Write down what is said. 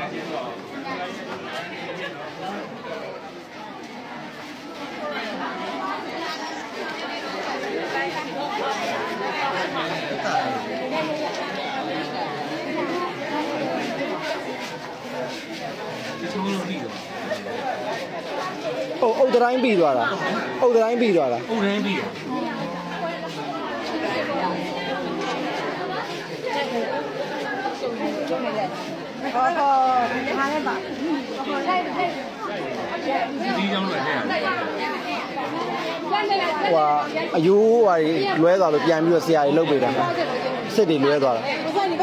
ဟုတ်အုတ်တိုင်းပြီးသွားတာအုတ်တိုင်းပြီးသွားတာအုတ်တိုင်းပြီးတယ်ဟော ဟောထားလဲပါဟောလိုက်လိုက်ဒီကြောင်းတော့တဲ့ရတယ်ဟိုဟာအယိုးဟာတွေလွဲသွားလို့ပြန်ပြီးတော့ဆရာကြီးလုတ်ပေးတာစစ်တွေလွဲသွားတာဘုရားဒီဘ